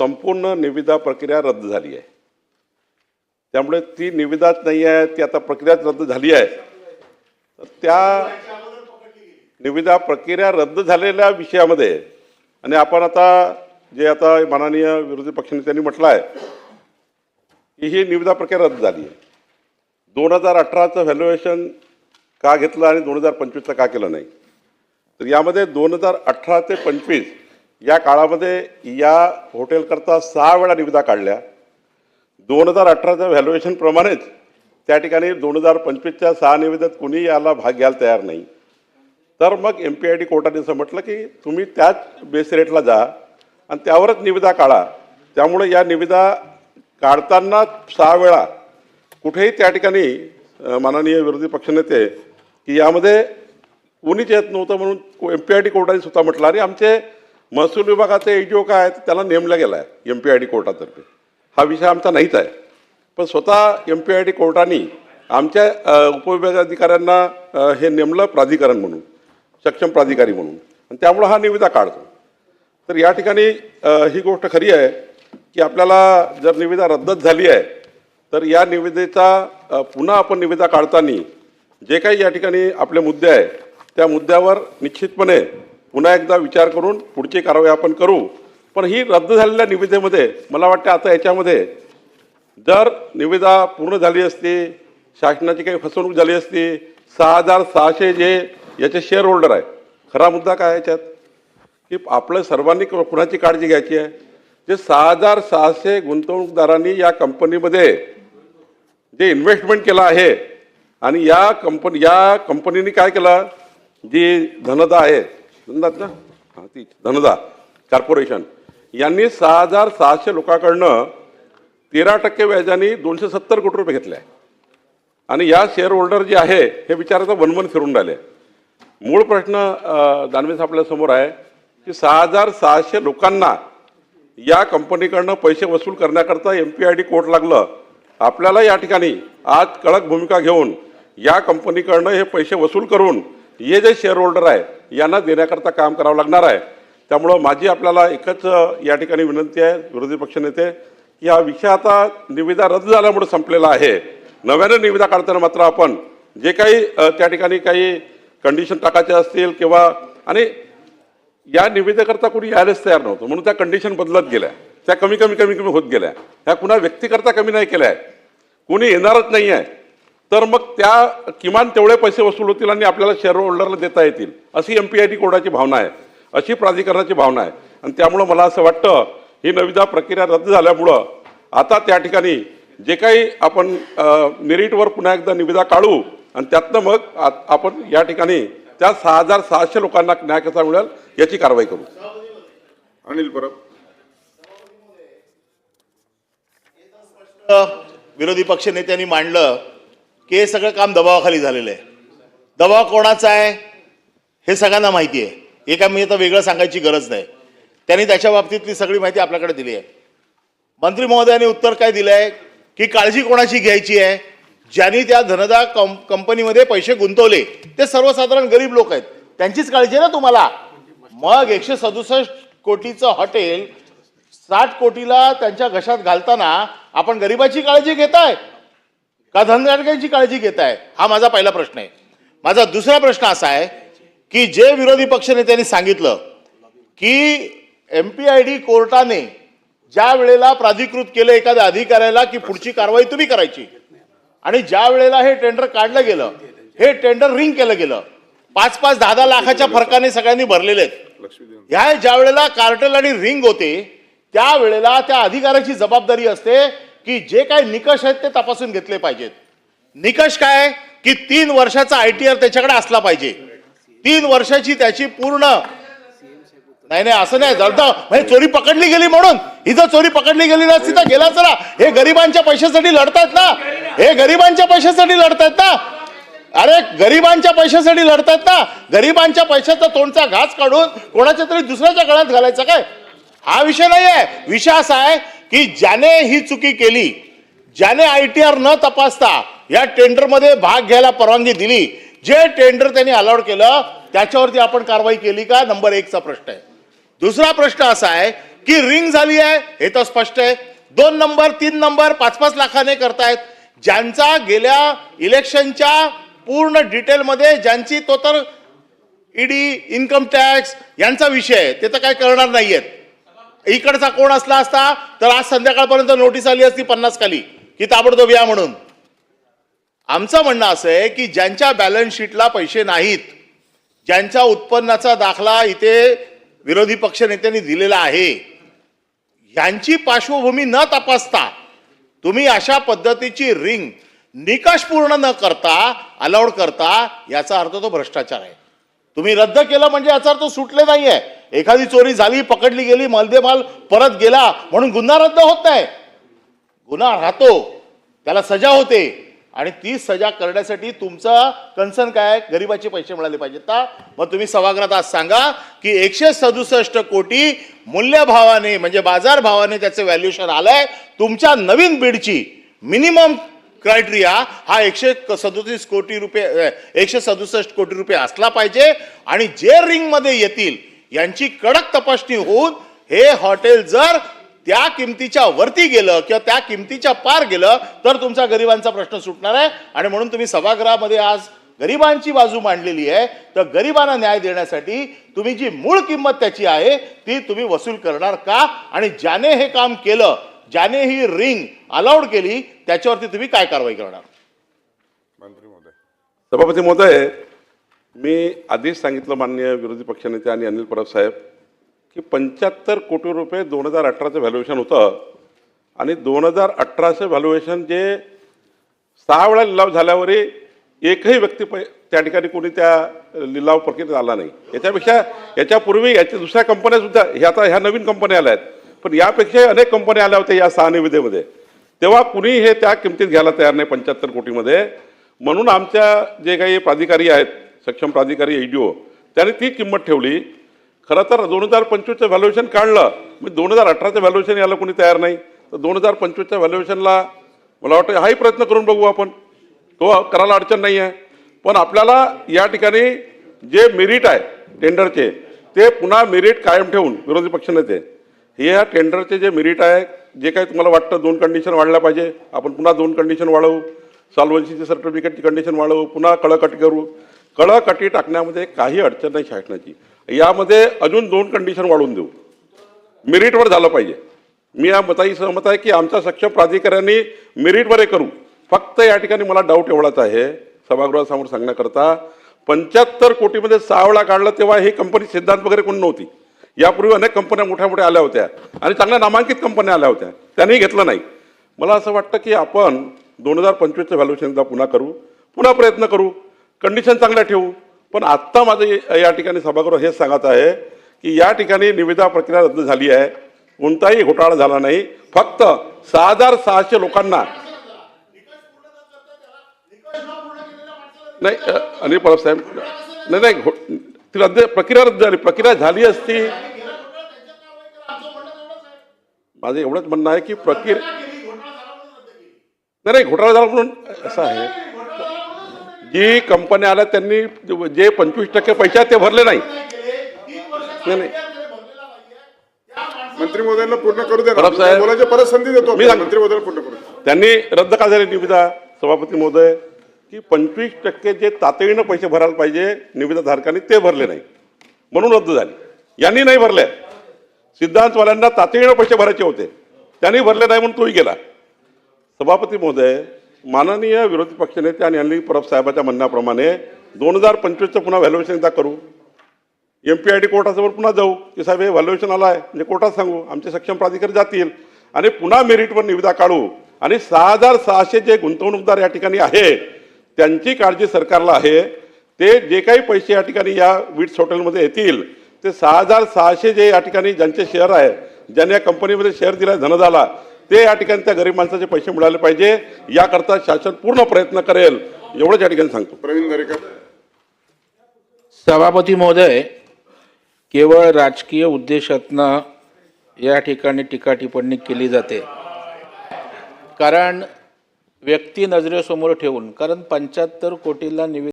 संपूर्ण निविदा प्रक्रिया रद्द झाली आहे. त्यामुळे ती निविदाच नाही आहे ती आता प्रक्रियाच रद्द झाली आहे. तर त्या निविदा प्रक्रिया रद्द झालेल्या विषयामध्ये आणि आपण आता जे आता माननीय विरोधी पक्षनेत्यांनी म्हटलं आहे की ही निविदा प्रक्रिया रद्द झाली आहे. दोन हजार अठराचं व्हॅल्युएशन का घेतलं आणि दोन हजार पंचवीसचं का केलं नाही? तर यामध्ये दोन हजार अठरा ते पंचवीस या काळामध्ये या हॉटेलकरता सहा वेळा निविदा काढल्या. दोन हजार अठराच्या व्हॅल्युएशनप्रमाणेच त्या ठिकाणी दोन हजार पंचवीसच्या सहा निविदेत कोणी याला भाग घ्यायला तयार नाही. तर मग एम पी आय डी कोर्टाने असं म्हटलं की तुम्ही त्याच बेस रेटला जा आणि त्यावरच निविदा काढा. त्यामुळे या निविदा काढताना सहा वेळा कुठेही त्या ठिकाणी माननीय विरोधी पक्षनेते की यामध्ये कोणीच येत नव्हतं म्हणून एम पी आय डी कोर्टाने स्वतः म्हटलं आणि आमचे महसूल विभागाचे एजीओ काय आहेत त्याला नेमला गेला आहे एम पी आय डी कोर्टातर्फे. हा विषय आमचा नाहीच आहे. पण स्वतः एम पी आय डी कोर्टाने आमच्या उपविभाग उपविभागाधिकाऱ्यांना हे नेमलं प्राधिकरण म्हणून सक्षम प्राधिकारी म्हणून. आणि त्यामुळं हा निविदा काढतो. तर या ठिकाणी ही गोष्ट खरी आहे की आपल्याला जर निविदा रद्दच झाली आहे तर या निविदेचा पुन्हा आपण निविदा काढताना जे काही या ठिकाणी आपले मुद्दे आहे त्या मुद्द्यावर निश्चितपणे पुन्हा एकदा विचार करून पुढची कारवाई आपण करू. पण ही रद्द झालेल्या निविदेमध्ये मला वाटतं आता याच्यामध्ये जर निविदा पूर्ण झाली असती शासनाची काही फसवणूक झाली असती सहा हजार सहाशे जे याचे शेअर होल्डर आहे खरा मुद्दा काय याच्यात? की आपलं सर्वांनी कुणाची काळजी घ्यायची आहे? जे सहा हजार सहाशे गुंतवणूकदारांनी या कंपनीमध्ये जे इन्व्हेस्टमेंट केलं आहे आणि या कंपनी या कंपनीने काय केलं? जी धनदा आहे धनदाच ना? हां ती धनदा. कॉर्पोरेशन यांनी सहा हजार सहाशे लोकांकडनं तेरा टक्के व्याजाने दोनशे सत्तर कोटी रुपये घेतले आहे. आणि या शेअर होल्डर जे आहे हे विचाराचं वनवन फिरून राहिले. मूळ प्रश्न अ, दानवे आपल्यासमोर आहे की सहा हजार सहाशे लोकांना या कंपनीकडनं पैसे वसूल करण्याकरता M P I D court लागलं. आपल्याला या ठिकाणी आज कडक भूमिका घेऊन या कंपनीकडनं हे पैसे वसूल करून हे जे शेअर होल्डर आहे यांना देण्याकरता काम करावं लागणार आहे. त्यामुळं माझी आपल्याला एकच या ठिकाणी विनंती आहे विरोधी पक्षनेते की हा विषय आता निविदा रद्द झाल्यामुळे संपलेला आहे. नव्याने निविदा काढताना मात्र आपण जे काही त्या ठिकाणी काही कंडिशन टाकायचे असतील किंवा आणि या निविदेकरता कोणी यायलाच तयार नव्हतं. म्हणून त्या कंडिशन बदलत गेल्या. त्या कमी कमी कमी कमी होत गेल्या. ह्या कुणा व्यक्तीकरता कमी नाही केल्या. आहे कोणी येणारच नाही आहे तर मग त्या किमान तेवढे पैसे वसूल होतील आणि आपल्याला शेअर होल्डरला देता येतील. अशी एम पी आय डी कोर्टाची भावना आहे. अशी प्राधिकरणाची भावना आहे. आणि त्यामुळं मला असं वाटतं ही निविदा प्रक्रिया रद्द झाल्यामुळं आता त्या ठिकाणी जे काही आपण मेरिटवर पुन्हा एकदा निविदा काढू आणि त्यातनं मग आपण या ठिकाणी त्या सहा हजार सहाशे लोकांना न्याय कसा मिळेल याची कारवाई करू. अनिल परब. विरोधी पक्ष नेत्यांनी मांडलं. की हे सगळं काम दबावाखाली झालेलं आहे. दबाव कोणाचा आहे हे सगळ्यांना माहिती आहे. हे काय मी आता वेगळं सांगायची गरज नाही. त्यांनी त्याच्या बाबतीतली सगळी माहिती आपल्याकडे दिली आहे. मंत्री महोदयांनी उत्तर काय दिलं आहे की काळजी कोणाची घ्यायची आहे? ज्यांनी त्या धनदा कं कंपनीमध्ये पैसे गुंतवले ते सर्वसाधारण गरीब लोक आहेत. त्यांचीच काळजी आहे ना तुम्हाला? मग एकशे सदुसष्ट कोटीचं हॉटेल साठ कोटीला त्यांच्या घशात घालताना आपण गरिबाची काळजी घेताय? का धनगरग्यांची काळजी घेताय? हा माझा पहिला प्रश्न आहे. माझा दुसरा प्रश्न असा आहे की जे विरोधी पक्षनेत्यांनी सांगितलं की एम पी आय डी कोर्टाने ज्या वेळेला प्राधिकृत केलं एखाद्या अधिकाऱ्याला की पुढची कारवाई तुम्ही करायची. आणि ज्या वेळेला हे टेंडर काढलं गेलं हे टेंडर रिंग केलं गेलं पाच पाच दहा दहा लाखाच्या फरकाने सगळ्यांनी भरलेले आहेत. ह्या ज्या वेळेला कार्टेल आणि रिंग होते त्या वेळेला त्या अधिकाऱ्याची जबाबदारी असते की जे काही निकष आहेत ते तपासून घेतले पाहिजेत. निकष काय की तीन वर्षाचा आय टी आर त्याच्याकडे असला पाहिजे. तीन वर्षाची त्याची पूर्ण नाही नाही असं नाही. जळता म्हणजे चोरी पकडली गेली म्हणून. ही जर चोरी पकडली गेली नसती तर गेला चला. हे गरिबांच्या पैशासाठी लढतायत ना. हे गरिबांच्या पैशासाठी लढतायत ना. अरे गरिबांच्या पैशासाठी लढतायत ना. गरिबांच्या पैशाचा तोंडचा घास काढून कोणाच्या तरी दुसऱ्याच्या गळ्यात घालायचा काय? हा विषय नाही आहे विषय असा आहे की ज्याने ही चुकी केली ज्याने आय टी आर न तपासता या टेंडरमध्ये भाग घ्यायला परवानगी दिली जे टेंडर त्यांनी अलाउड केलं त्याच्यावरती आपण कारवाई केली का? नंबर एकचा प्रश्न आहे. दुसरा प्रश्न असा आहे की रिंग झाली आहे हे तर स्पष्ट आहे. दोन नंबर तीन नंबर पाच पाच लाखाने करतायत. ज्यांचा गेल्या इलेक्शनच्या पूर्ण डिटेलमध्ये ज्यांची तो तर ईडी इन्कम टॅक्स यांचा विषय आहे ते तर काय करणार नाहीयेत. इकडचा कोण असला असता तर आज संध्याकाळपर्यंत नोटीस आली असती पन्नास खाली की ताबडतोब या म्हणून. आमचं म्हणणं असं आहे की ज्यांच्या बॅलन्स शीटला पैसे नाहीत ज्यांच्या उत्पन्नाचा दाखला इथे विरोधी पक्षनेत्यांनी दिलेला आहे ह्यांची पार्श्वभूमी न तपासता तुम्ही अशा पद्धतीची रिंग निकष पूर्ण न करता अलाउड करता याचा अर्थ तो भ्रष्टाचार आहे. तुम्ही रद्द केलं म्हणजे याचा अर्थ सुटले आहे एखादी चोरी झाली पकडली गेली मलदेमाल परत गेला म्हणून गुन्हा रद्द होत नाही. गुन्हा राहतो त्याला सजा होते आणि ती सजा करण्यासाठी तुमचा कन्सर्न काय आहे? गरिबाचे पैसे मिळाले पाहिजेत का मग तुम्ही सभागृहात आज सांगा की एकशे सदुसष्ट कोटी मूल्यभावाने म्हणजे बाजार भावाने त्याचं व्हॅल्युएशन आलंय. तुमच्या नवीन बीडची मिनिमम क्रायटेरिया हा एकशे सदोतीस कोटी रुपये एकशे सदुसष्ट कोटी रुपये असला पाहिजे. आणि जे रिंगमध्ये येतील यांची कडक तपासणी होऊन हे हॉटेल जर त्या किमतीच्या वरती गेलं किंवा त्या किमतीच्या पार गेलं तर तुमचा गरिबांचा प्रश्न सुटणार आहे. आणि म्हणून तुम्ही सभागृहामध्ये आज गरिबांची बाजू मांडलेली आहे. तर गरिबांना न्याय देण्यासाठी तुम्ही जी मूळ किंमत त्याची आहे ती तुम्ही वसूल करणार का? आणि ज्याने हे काम केलं ज्याने ही रिंग अलाउड केली त्याच्यावरती तुम्ही काय कारवाई करणार? मंत्री महोदय सभापती महोदय मी आधीच सांगितलं माननीय विरोधी पक्षनेते आणि अनिल परब साहेब की पंच्याहत्तर कोटी रुपये दोन हजार अठराचं व्हॅल्युएशन होतं आणि दोन हजार अठराचं व्हॅल्युएशन जे सहा वेळा लिलाव झाल्यावरही एकही व्यक्ती पै त्या ठिकाणी कोणी त्या लिलाव प्रक्रियेत आला नाही. याच्यापेक्षा याच्यापूर्वी याच्या दुसऱ्या कंपन्यासुद्धा ह्या आता ह्या नवीन कंपन्या आल्या आहेत. पण यापेक्षाही अनेक कंपन्या आल्या होत्या या सहा निविदेमध्ये. तेव्हा कुणी हे त्या किमतीत घ्यायला तयार नाही पंच्याहत्तर कोटीमध्ये. म्हणून आमच्या जे काही प्राधिकारी आहेत सक्षम प्राधिकारी एडीओ त्याने ती किंमत ठेवली. खरं तर दोन हजार पंचवीसचं व्हॅल्युएशन काढलं. म्हणजे दोन हजार अठराचं व्हॅल्युएशन यायला कोणी तयार नाही. तर दोन हजार पंचवीसच्या व्हॅल्युएशनला मला वाटतं हाही प्रयत्न करून बघू आपण. तो करायला अडचण नाही आहे. पण आपल्याला या ठिकाणी जे मेरिट आहे टेंडरचे ते पुन्हा मेरिट कायम ठेवून विरोधी पक्षनेते हे या टेंडरचे जे मेरिट आहे जे काही तुम्हाला वाटतं दोन कंडिशन वाढल्या पाहिजे आपण पुन्हा दोन कंडिशन वाढवू. सॉल्वन्सीची सर्टिफिकेटची कंडिशन वाढवू पुन्हा कळकट करू. कळकटी टाकण्यामध्ये काही अडचण नाही शासनाची. यामध्ये अजून दोन कंडिशन वाढवून देऊ. मेरिटवर झालं पाहिजे. मी या मताही सहमत आहे की आमच्या सक्षम प्राधिकाऱ्यांनी मेरिटवर हे करू. फक्त या ठिकाणी मला डाऊट एवढाच आहे सभागृहासमोर सांगण्याकरता. पंच्याहत्तर कोटीमध्ये सहा वेळा काढलं तेव्हा ही कंपनी सिद्धांत वगैरे कोण नव्हती. यापूर्वी अनेक कंपन्या मोठ्या मोठ्या आल्या होत्या. आणि चांगल्या नामांकित कंपन्या आल्या होत्या. त्यांनी घेतलं नाही. मला असं वाटतं की आपण दोन हजार पंचवीसचं व्हॅल्युएशन पुन्हा करू. पुन्हा प्रयत्न करू. कंडिशन चांगल्या ठेवू. पण आत्ता माझं या- ठिकाणी सभागृह हेच सांगत आहे की या ठिकाणी निविदा प्रक्रिया रद्द झाली आहे. कोणताही घोटाळा झाला नाही. फक्त सहा हजार सहाशे लोकांना नाही अनिल परब साहेब नाही नाही घो- ती रद्द प्रक्रिया रद्द झाली. प्रक्रिया झाली असती. माझं एवढंच म्हणणं आहे की प्रक्रिया नाही नाही घोटाळा झाला म्हणून असं आहे. जी कंपन्या आल्या त्यांनी जे पंचवीस टक्के पैसे ते भरले नाही. नाही नाही. मंत्री महोदयांना पूर्ण करू द्या. बोलायची परत संधी देतो मी मंत्री पूर्ण करू. त्यांनी रद्द का झाली निविदा? सभापती महोदय की पंचवीस टक्के जे तातडीनं पैसे भरायला पाहिजे निविदाधारकांनी ते भरले नाही. म्हणून रद्द झाली. यांनी नाही भरले. सिद्धांतवाल्यांना तातडीनं पैसे भरायचे होते. त्यांनी भरले नाही म्हणून तोही गेला. सभापती महोदय माननीय विरोधी पक्षनेते आणि अनिल परब साहेबाच्या म्हणण्याप्रमाणे दोन हजार पंचवीसचं पुन्हा व्हॅल्युएशन एकदा करू. एम पी आय डी कोर्टासमोर पुन्हा जाऊ. की साहेब हे व्हॅल्युएशन आलं आहे म्हणजे कोर्टात सांगू. आमचे सक्षम प्राधिकारी जातील. आणि पुन्हा मेरिटवर निविदा काढू. आणि सहा हजार सहाशे जे गुंतवणूकदार या ठिकाणी आहे त्यांची काळजी सरकारला आहे. ते जे काही पैसे या ठिकाणी या विट्स हॉटेलमध्ये येतील ते सहा हजार सहाशे जे या ठिकाणी ज्यांचे शेअर आहे ज्यांनी या कंपनीमध्ये शेअर दिला धन झाला ते या ठिकाणी त्या गरीब माणसाचे पैसे मिळाले पाहिजे. याकरता शासन पूर्ण प्रयत्न करेल. एवढंच या ठिकाणी सांगतो. प्रवीण दरेकर. सभापती महोदय केवळ राजकीय उद्देशातनं या ठिकाणी टीका टिप्पणी केली जाते. कारण व्यक्ती नजरेसमोर ठेवून कारण पंच्याहत्तर कोटीला निवेदन